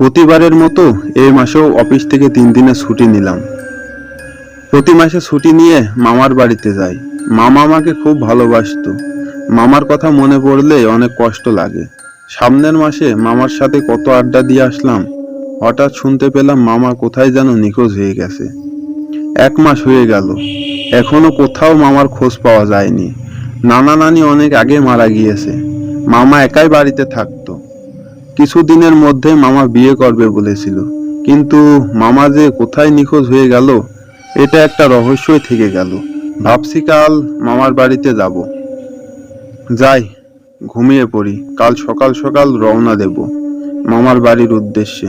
প্রতিবারের মতো এই মাসেও অফিস থেকে তিন দিনের ছুটি নিলাম। প্রতি মাসে ছুটি নিয়ে মামার বাড়িতে যাই। মামা আমাকে খুব ভালোবাসতো। মামার কথা মনে পড়লে অনেক কষ্ট লাগে। সামনের মাসে মামার সাথে কত আড্ডা দিয়ে আসলাম, হঠাৎ শুনতে পেলাম মামা কোথায় যেন নিখোঁজ হয়ে গেছে। এক মাস হয়ে গেল। এখনও কোথাও মামার খোঁজ পাওয়া যায়নি। নানা নানি অনেক আগে মারা গিয়েছে। মামা একাই বাড়িতে থাকতো। কিছুদিনের মধ্যে মামা বিয়ে করবে বলেছিল। কিন্তু মামা যে কোথায় নিখোঁজ হয়ে গেল, এটা একটা রহস্যই থেকে গেল। ভাবছি কাল মামার বাড়িতে যাব। যাই, ঘুমিয়ে পড়ি। কাল সকাল সকাল রওনা দেব মামার বাড়ির উদ্দেশ্যে।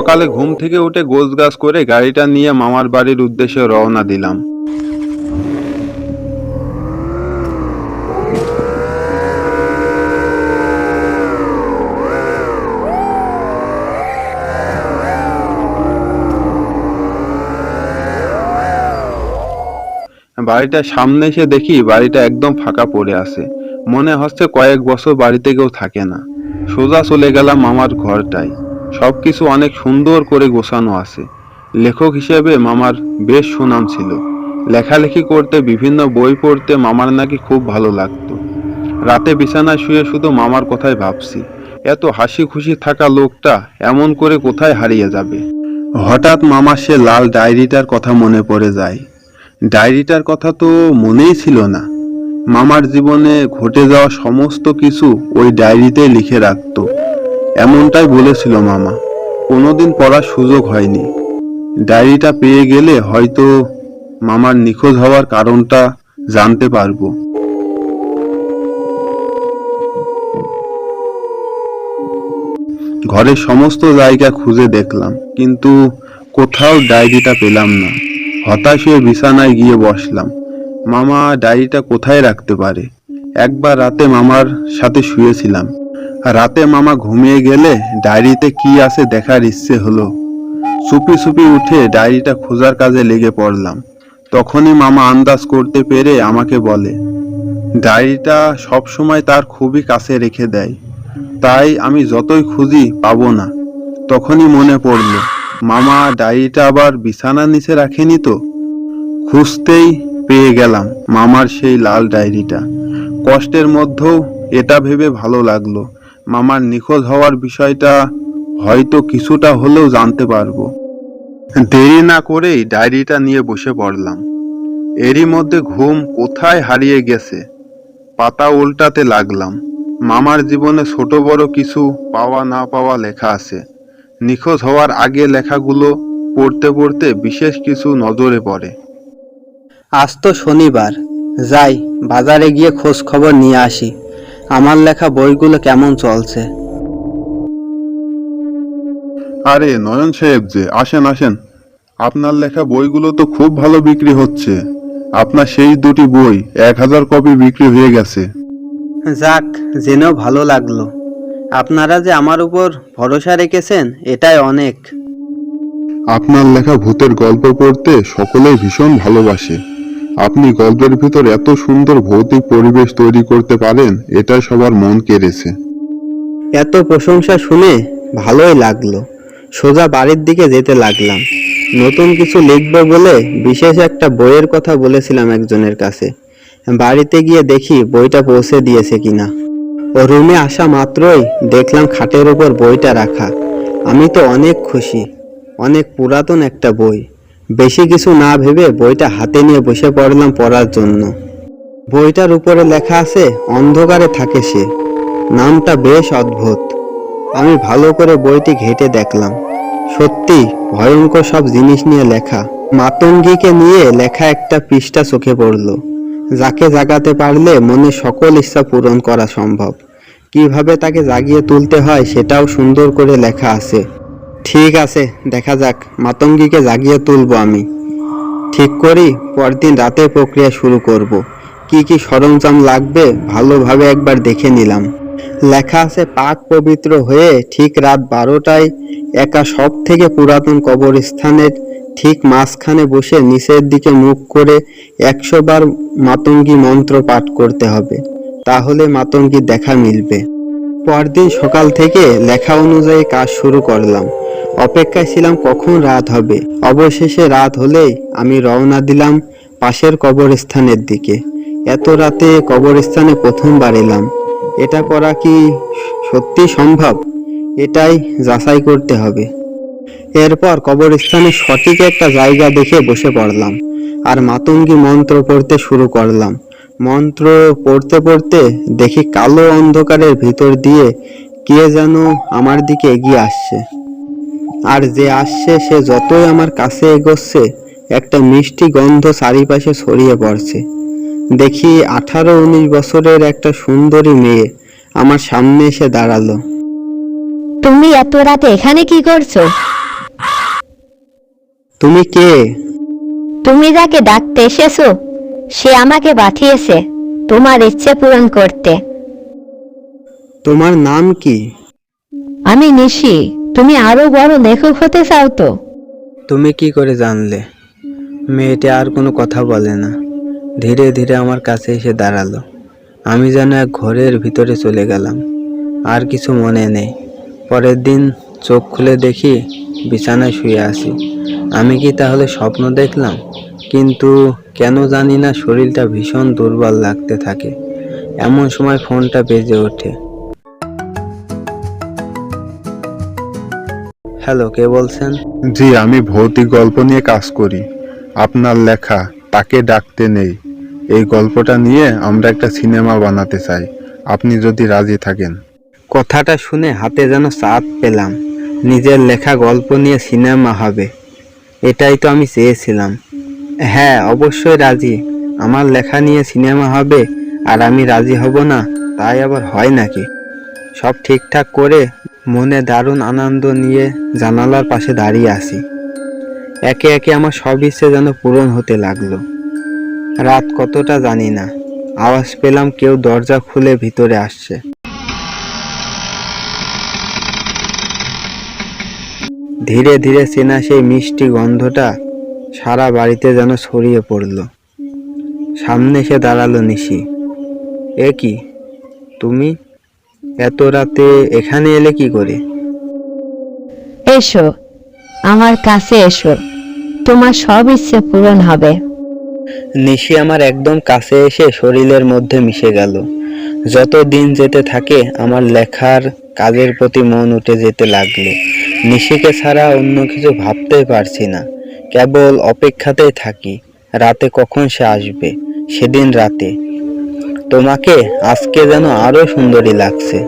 সকালে ঘুম থেকে উঠে গোছগাছ করে গাড়িটা নিয়ে মামার বাড়ির উদ্দেশ্যে রওনা দিলাম। বাড়িটার সামনে এসে দেখি বাড়িটা একদম ফাঁকা পড়ে আছে। মনে হচ্ছে কয়েক বছর বাড়িতে কেউ থাকে না। সোজা চলে গেলাম মামার ঘরটায়। সবকিছু অনেক সুন্দর করে গোছানো আছে। লেখক হিসেবে মামার বেশ সুনাম ছিল। লেখালেখি করতে, বিভিন্ন বই পড়তে মামার নাকি খুব ভালো লাগতো। রাতে বিছানায় শুয়ে শুধু মামার কথাই ভাবছি, এত হাসি খুশি থাকা লোকটা এমন করে কোথায় হারিয়ে যাবে? হঠাৎ মামা সে লাল ডায়েরিটার কথা মনে পড়ে যায়। ডায়েরিটার কথা তো মনেই ছিল না। মামার জীবনে ঘটে যাওয়া সমস্ত কিছু ওই ডায়েরিতে লিখে রাখতো। এমনটাই বলেছিল মামা। কোনোদিন পড়ার সুযোগ হয়নি। ডায়েরিটা পেয়ে গেলে হয়তো মামার নিখোঁজ হওয়ার কারণটা জানতে পারব। ঘরের সমস্ত জায়গা খুঁজে দেখলাম, কিন্তু কোথাও ডায়েরিটা পেলাম না। হতাশ হয়ে বিছানায় গিয়ে বসলাম। মামা, ডায়েরিটা কোথায় রাখতে পারে? একবার রাতে মামার সাথে শুয়েছিলাম। রাতে মামা ঘুমিয়ে গেলে ডায়েরিতে কি আছে দেখার ইচ্ছে হলো। চুপি চুপি উঠে ডায়েরিটা খোঁজার কাজে লেগে পড়লাম। তখনই মামা আন্দাজ করতে পেরে আমাকে বলে, ডায়েরিটা সবসময় তার খুবই কাছে রেখে দেয়, তাই আমি যতই খুঁজি পাবো না। তখনই মনে পড়ল, মামা, ডায়েরিটা আবার বিছানার নিচে রাখেনি তো? খুঁজতেই পেয়ে গেলাম মামার সেই লাল ডায়েরিটা। কষ্টের মধ্যেও এটা ভেবে ভালো লাগল। মামার নিখোঁজ হওয়ার বিষয়টা হয়তো কিছুটা হলেও জানতে পারব। দেরি না করেই ডায়েরিটা নিয়ে বসে পড়লাম। এরই মধ্যে ঘুম কোথায় হারিয়ে গেছে, পাতা উল্টাতে লাগলাম। মামার জীবনে ছোট বড় কিছু পাওয়া না পাওয়া লেখা আছে। নিখোঁজ হওয়ার আগে লেখাগুলো পড়তে পড়তে বিশেষ কিছু নজরে পড়ে। আজ তো শনিবার, যাই, বাজারে গিয়ে খোঁজ খবর নিয়ে আসি। আমার লেখা বইগুলো কেমন চলছে? আরে নয়ন সাহেব যে আসেন আসেন। আপনার লেখা বইগুলো তো খুব ভালো বিক্রি হচ্ছে। আপনার সেই দুটি বই এক হাজার কপি বিক্রি হয়ে গেছে। যাক জেনেও ভালো লাগল। আপনারা যে আমার উপর ভরসা রেখেছেন এটাই অনেক। আপনার লেখা ভূতের গল্প পড়তে সকলেই ভীষণ ভালোবাসে। আপনি গল্পের ভিতর এত সুন্দর ভৌতিক পরিবেশ তৈরি করতে পারেন এটাই সবার মন কেড়েছে। এত প্রশংসা শুনে ভালোই লাগল। সোজা বাড়ির দিকে যেতে লাগলাম। নতুন কিছু লিখব বলে বিশেষ একটা বইয়ের কথা বলেছিলাম একজনের কাছে। বাড়িতে গিয়ে দেখি বইটা পৌঁছে দিয়েছে কিনা। ও রুমে আসা মাত্রই দেখলাম খাটের উপর বইটা রাখা। আমি তো অনেক খুশি। অনেক পুরাতন একটা বই। বেশি কিছু না ভেবে বইটা হাতে নিয়ে বসে পড়লাম পড়ার জন্য। বইটার উপরে লেখা আছে, অন্ধকারে থাকে সে। নামটা বেশ অদ্ভুত। আমি ভালো করে বইটি ঘেটে দেখলাম। সত্যি, ভয়ঙ্কর সব জিনিস নিয়ে লেখা। মাতঙ্গীকে নিয়ে লেখা একটা পৃষ্ঠা চোখে পড়ল। যাকে জাগাতে পারলে মনে সকল ইচ্ছা পূরণ করা সম্ভব। কীভাবে তাকে জাগিয়ে তুলতে হয় সেটাও সুন্দর করে লেখা আছে। ঠিক আছে, দেখা যাক। মাতঙ্গীকে জাগিয়ে তুলবো আমি। ঠিক করি, পরদিন রাতের প্রক্রিয়া শুরু করব। কি কি সরঞ্জাম লাগবে, ভালোভাবে একবার দেখে নিলাম। লেখা আছে, পাক পবিত্র হয়ে ঠিক রাত বারোটায় একা সব থেকে পুরাতন কবরস্থানের ঠিক মাঝখানে বসে নিচের দিকে মুখ করে একশো বার মাতঙ্গী মন্ত্র পাঠ করতে হবে। তাহলে মাতঙ্গী দেখা মিলবে। পরদিন সকাল থেকে লেখা অনুযায়ী কাজ শুরু করলাম। অপেক্ষায় ছিলাম কখন রাত হবে। অবশেষে রাত হলেই আমি রওনা দিলাম পাশের কবরস্থানের দিকে। এত রাতে কবরস্থানে প্রথমবার এলাম। এটা করা কি সত্যি সম্ভব? এটাই যাচাই করতে হবে। এরপর কবরস্থানের সঠিক একটা জায়গা দেখে বসে পড়লাম আর মাতঙ্গী মন্ত্র পড়তে শুরু করলাম। মন্ত্র পড়তে পড়তে দেখি কালো অন্ধকারের ভিতর দিয়ে কে যেন আমার দিকে এগিয়ে আসছে। আর যে আসছে সে যতই আমার কাছে এগোচ্ছে একটা মিষ্টি গন্ধ চারিপাশে ছড়িয়ে পড়ছে। দেখি আঠারো উনিশ বছরের একটা সুন্দরী মেয়ে আমার সামনে এসে দাঁড়াল। তুমি এত রাতে এখানে কি করছ? তুমি কে? তুমি যাকে ডাকতে এসেছ সে আমাকে পাঠিয়েছে তোমার ইচ্ছে পূরণ করতে। তোমার নাম কি? আমি নিশি। তুমি আরও বড় লেখক হতে চাও তো। তুমি কি করে জানলে? মেয়েটি আর কোনো কথা বলে না। ধীরে ধীরে আমার কাছে এসে দাঁড়াল। আমি যেন এক ঘরের ভিতরে চলে গেলাম। আর কিছু মনে নেই। পরের দিন চোখ খুলে দেখি বিছানায় শুয়ে আছি। আমি কি তাহলে স্বপ্ন দেখলাম? কিন্তু কেন জানি না শরীরটা ভীষণ দুর্বল লাগতে থাকে। এমন সময় ফোনটা বেজে ওঠে। হ্যালো কে বলছেন? জি আমি ভৌতিক গল্প নিয়ে কাজ করি। আপনার লেখা তাকে ডাকতে নেই। এই গল্পটা নিয়ে আমরা একটা সিনেমা বানাতে চাই। আপনি যদি রাজি থাকেন। কথাটা শুনে হাতে যেন চাঁদ পেলাম। নিজের লেখা গল্প নিয়ে সিনেমা হবে। এটাই তো আমি চেয়েছিলাম। হ্যাঁ অবশ্যই রাজি। আমার লেখা নিয়ে সিনেমা হবে আর আমি রাজি হব না তাই আবার হয় নাকি? সব ঠিকঠাক করে মনে দারুণ আনন্দ নিয়ে জানালার পাশে দাঁড়িয়ে আছি একে একে আমার সব ইচ্ছে যেন পূরণ হতে লাগল। রাত কতটা জানি না, আওয়াজ পেলাম কেউ দরজা খুলে ভিতরে আসছে। ধীরে ধীরে চেনা সেই মিষ্টি গন্ধটা সারা বাড়িতে যেন ছড়িয়ে পড়ল। সামনে এসে দাঁড়াল নিশি। এ কি? তুমি? এত রাতে এখানে এলে কি করে? এসো আমার কাছে এসো। তোমার সব ইচ্ছে পূরণ হবে। নিশি আমার একদম কাছে এসে শরীরের মধ্যে মিশে গেল। যত দিন যেতে থাকে আমার লেখার কাজের প্রতি মন উঠে যেতে লাগল। নিশিকে ছাড়া অন্য কিছু ভাবতেই পারছি না। কেবল অপেক্ষাতেই থাকি রাতে কখন সে আসবে? সেদিন রাতে। তোমাকে আজকে যেন আরও সুন্দরী লাগছে।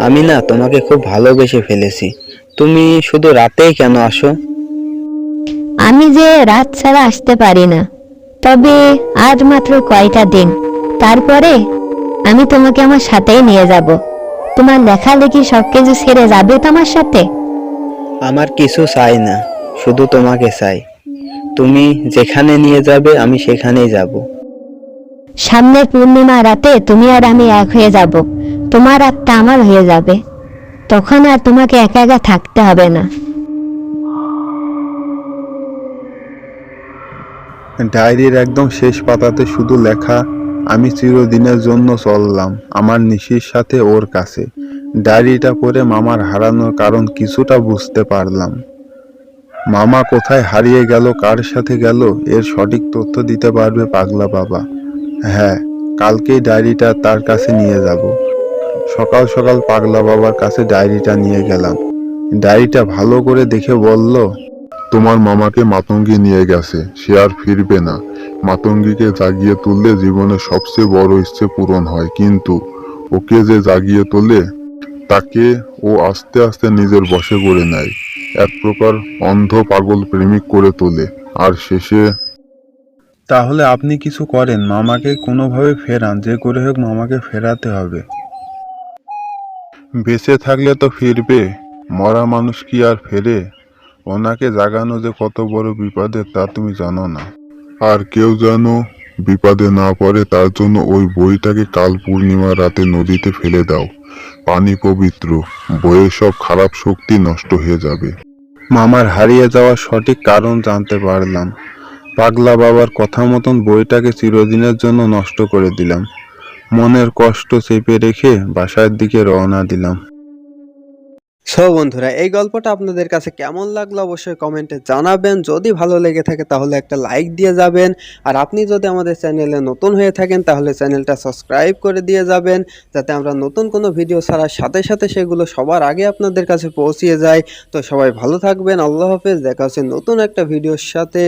আমি না তোমাকে খুব ভালোবেসে ফেলেছি। তুমি শুধু রাতেই কেন আসো? আমি যে রাত ছাড়া আসতে পারি না। তবে আজ মাত্র কয়টা দিন। তারপরে আমি তোমাকে আমার সাথেই নিয়ে যাব। তোমার লেখালেখি সব কিছু ছেড়ে যাবে তোমার সাথে? আমার কিছু চাই না শুধু তোমাকে চাই। তুমি যেখানে নিয়ে যাবে আমি সেখানেই যাব। সামনের পূর্ণিমা রাতে তুমি আর আমি এক হয়ে যাব। তোমার আত্মা আমার হয়ে যাবে। তখন আর তোমাকে একা একা থাকতে হবে না। ডায়েরির একদম শেষ পাতাতে শুধু লেখা, আমি চিরদিনের জন্য চললাম, আমার নিশির সাথে ওর কাছে। ডায়েরিটা পড়ে মামার হারানোর কারণ কিছুটা বুঝতে পারলাম। মামা কোথায় হারিয়ে গেল, কার সাথে গেল, এর সঠিক তথ্য দিতে পারবে পাগলা বাবা। হ্যাঁ কালকেই ডায়েরিটা তার কাছে নিয়ে যাব। সকাল সকাল পাগলা বাবার কাছে ডায়েরিটা নিয়ে গেলাম। ডায়েরিটা ভালো করে দেখে বলল, তোমার মামাকে মাতঙ্গি নিয়ে গেছে, সে আর ফিরবে না। মাতঙ্গিকে জাগিয়ে তুললে জীবনের সবচেয়ে বড় ইচ্ছে পূরণ হয়। কিন্তু ওকে যে জাগিয়ে তোলে, তাকে ও আস্তে আস্তে নিজের বশে করে নেয়। এক প্রকার অন্ধ পাগল প্রেমিক করে তোলে। আর শেষে তাহলে আপনি কিছু করেন মামাকে কোনোভাবে ফেরান যে করে হোক মামাকে ফেরাতে হবে। বেঁচে থাকলে তো ফিরবে মরা মানুষ কি আর ফেরে? ওনাকে জাগানো যে কত বড় বিপদে তা তুমি জানো না। আর কেউ যেন বিপদে না পড়ে তার জন্য ওই বইটাকে কাল পূর্ণিমা রাতে নদীতে ফেলে দাও। পানি পবিত্র বইয়ের সব খারাপ শক্তি নষ্ট হয়ে যাবে। মামার হারিয়ে যাওয়ার সঠিক কারণ জানতে পারলাম। পাগলা বাবার কথা মতন বইটাকে চিরদিনের জন্য নষ্ট করে দিলাম। মনের কষ্ট চেপে রেখে বাসার দিকে রওনা দিলাম। সো বন্ধুরা, এই গল্পটা আপনাদের কাছে কেমন লাগল অবশ্যই কমেন্টে জানাবেন। যদি ভালো লেগে থাকে তাহলে একটা লাইক দিয়ে যাবেন। আর আপনি যদি আমাদের চ্যানেলে নতুন হয়ে থাকেন তাহলে চ্যানেলটা সাবস্ক্রাইব করে দিয়ে যাবেন, যাতে আমরা নতুন কোনো ভিডিও ছাড়ার সাথে সাথে সেগুলো সবার আগে আপনাদের কাছে পৌঁছিয়ে যায় তো সবাই ভালো থাকবেন, আল্লাহ হাফেজ, দেখা হচ্ছে নতুন একটা ভিডিওর সাথে।